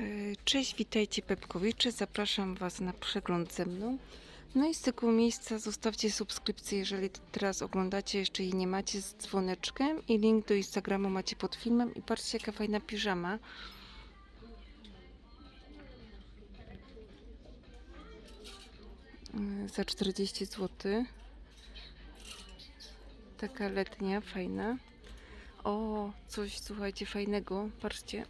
E, Cześć, witajcie Pepkowicze. Zapraszam Was na przegląd ze mną. No i z tego miejsca zostawcie subskrypcję, jeżeli teraz oglądacie, jeszcze jej nie macie, z dzwoneczkiem i link do Instagramu macie pod filmem. I patrzcie, jaka fajna piżama. E, Za 40 zł. Taka letnia, fajna. O, coś słuchajcie fajnego. Patrzcie,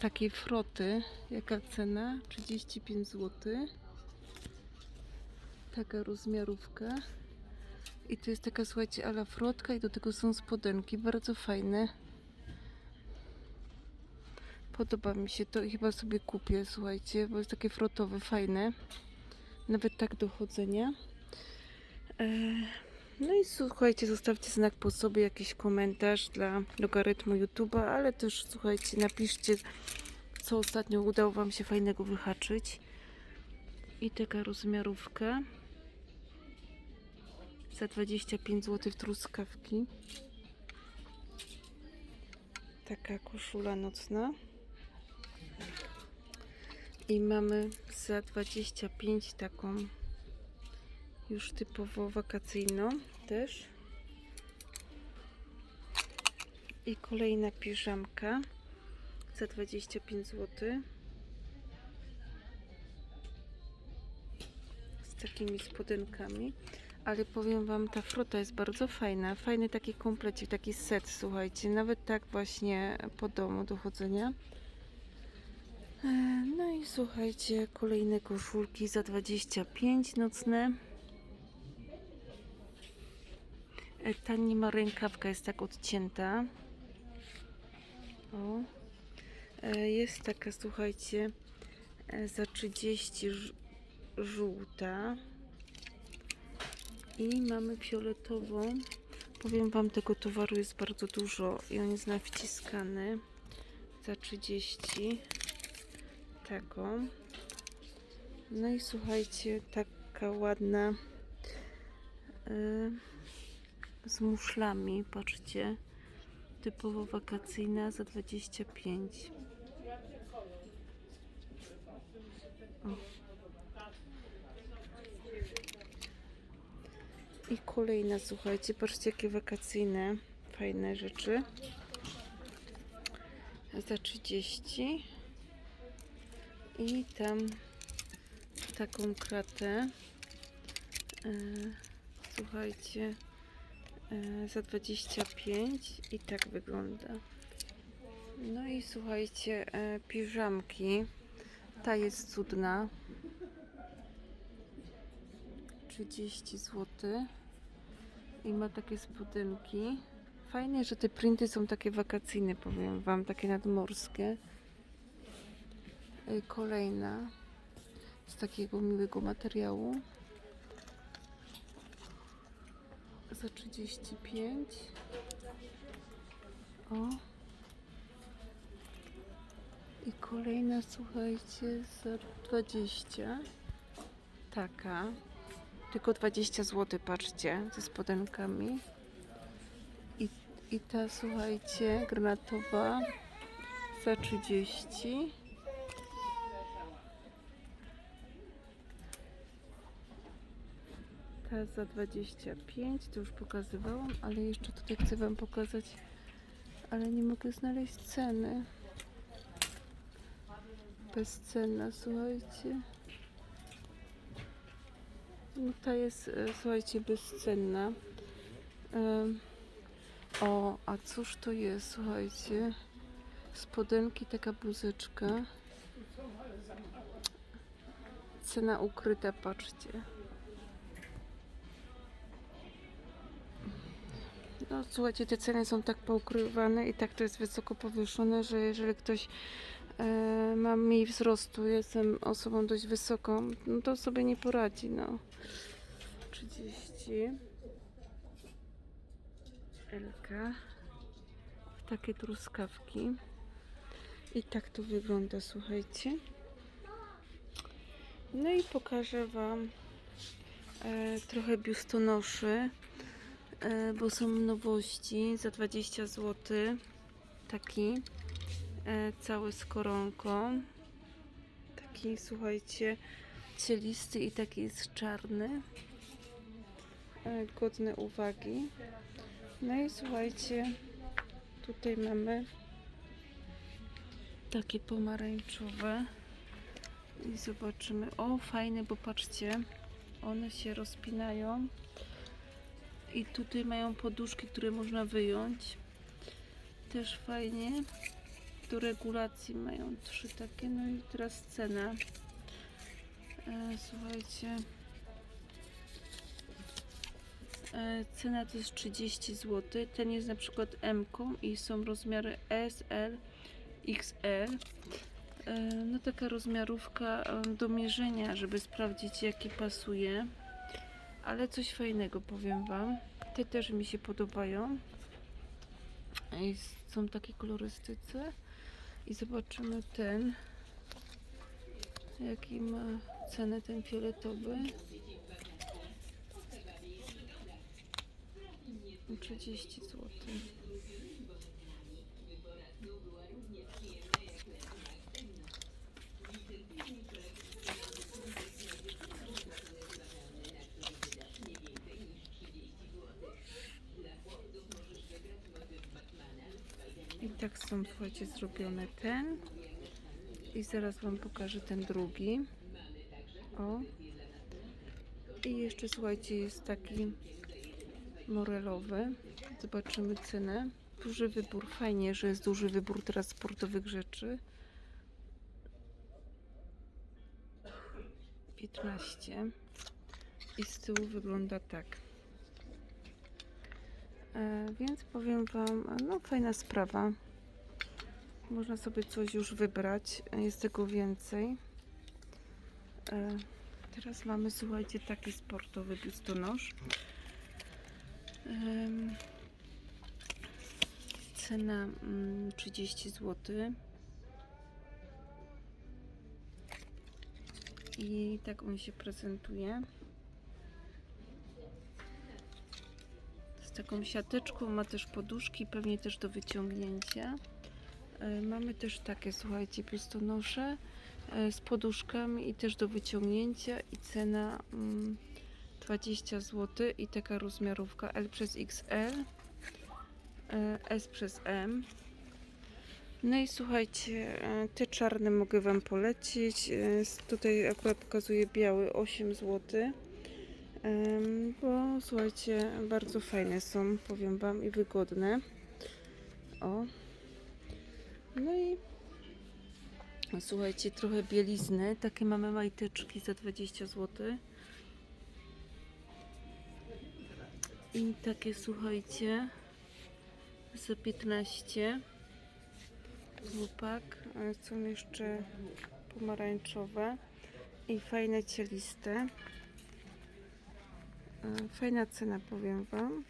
takiej froty. Jaka cena? 35 zł. Taka rozmiarówka. I to jest taka, słuchajcie, ala frotka i do tego są spodenki. Bardzo fajne. Podoba mi się to i chyba sobie kupię, słuchajcie, bo jest takie frotowe, fajne. Nawet tak do chodzenia. Eee, no i słuchajcie, zostawcie znak po sobie, jakiś komentarz dla logarytmu YouTube'a, ale też słuchajcie, napiszcie, co ostatnio udało Wam się fajnego wyhaczyć. I taka rozmiarówka za 25 zł truskawki. Taka koszula nocna. I mamy za 25 taką już typowo wakacyjną też. I kolejna piżamka za 25 zł. Z takimi spodenkami. Ale powiem Wam, ta frota jest bardzo fajna. Fajny taki komplecik, taki set, słuchajcie. Nawet tak właśnie po domu do chodzenia. E, No i słuchajcie, kolejne koszulki za 25 nocne. Ta nie ma rękawka, jest tak odcięta. O. E, Jest taka, słuchajcie, e, za 30 ż- żółta. I mamy fioletową. Powiem Wam, tego towaru jest bardzo dużo i on jest nawciskany. Za 30. Taką. No i słuchajcie, taka ładna. y, z muszlami, patrzcie. Typowo wakacyjna za 25. O. I kolejna, słuchajcie, patrzcie jakie wakacyjne, fajne rzeczy. Za 30. I tam taką kratę. e, Słuchajcie, za 25 i tak wygląda. No i słuchajcie, e, piżamki. Ta jest cudna. 30 zł. I ma takie spodenki. Fajnie, że te printy są takie wakacyjne, powiem Wam, takie nadmorskie. E, Kolejna z takiego miłego materiału. Za 35. O. I kolejna, słuchajcie, za 20. Taka. Tylko 20 zł, patrzcie, ze spodenkami. I, I ta, słuchajcie, granatowa za 30. Za 25, to już pokazywałam, ale jeszcze tutaj chcę Wam pokazać, ale nie mogę znaleźć ceny. Bezcenna, słuchajcie. No ta jest, e, słuchajcie, bezcenna. Em, O, a cóż to jest, słuchajcie? Spodenki, taka bluzeczka. Cena ukryta, patrzcie. No słuchajcie, te ceny są tak poukrywane i tak to jest wysoko powieszone, że jeżeli ktoś e, ma mniej wzrostu, jestem osobą dość wysoką, no to sobie nie poradzi, no. 30 Elka takie truskawki i tak to wygląda, słuchajcie. No i pokażę Wam e, trochę biustonoszy bo są nowości za 20 zł. Taki e, cały z koronką. Taki, słuchajcie, cielisty i taki jest czarny. E, godny uwagi. No i słuchajcie, tutaj mamy takie pomarańczowe. I zobaczymy. O, fajne, bo patrzcie, one się rozpinają. I tutaj mają poduszki, które można wyjąć. Też fajnie. Do regulacji mają trzy takie. No i teraz cena. E, słuchajcie. E, cena to jest 30 zł. Ten jest na przykład M i są rozmiary S, L, XL. E, No taka rozmiarówka e, do mierzenia, żeby sprawdzić jaki pasuje. Ale coś fajnego powiem Wam. Te też mi się podobają. I są takie kolorystyce. I zobaczymy ten. Jaki ma cenę ten fioletowy. 30 zł. Tak są, słuchajcie, zrobione ten. I zaraz Wam pokażę ten drugi. O. I jeszcze, słuchajcie, jest taki morelowy. Zobaczymy cenę. Duży wybór. Fajnie, że jest duży wybór teraz sportowych rzeczy. 15. I z tyłu wygląda tak. E, więc powiem Wam, no fajna sprawa. Można sobie coś już wybrać. Jest tego więcej. E, teraz mamy, słuchajcie, taki sportowy biustonosz. Cena mm, 30 zł. I tak on się prezentuje. Z taką siateczką, ma też poduszki, pewnie też do wyciągnięcia. E, Mamy też takie, słuchajcie, biustonosze e, z poduszkami i też do wyciągnięcia i cena mm, 20 zł i taka rozmiarówka L przez XL, e, S przez M. No i słuchajcie, te czarne mogę Wam polecić. Tutaj akurat pokazuję biały 8 zł. Bo słuchajcie, bardzo fajne są, powiem Wam, i wygodne. O. No i słuchajcie, trochę bielizny. Takie mamy majteczki za 20 zł. I takie słuchajcie za 15 chłopak. A Są jeszcze pomarańczowe i fajne cieliste. E, Fajna cena powiem Wam.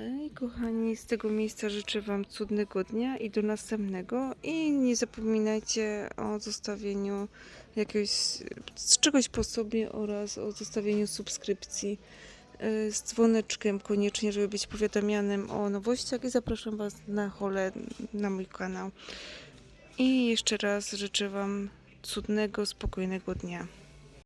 I kochani, z tego miejsca życzę Wam cudnego dnia i do następnego. I nie zapominajcie o zostawieniu jakiegoś, czegoś po sobie oraz o zostawieniu subskrypcji e, z dzwoneczkiem koniecznie, żeby być powiadamianym o nowościach i zapraszam Was na hole na mój kanał. I jeszcze raz życzę Wam cudnego, spokojnego dnia.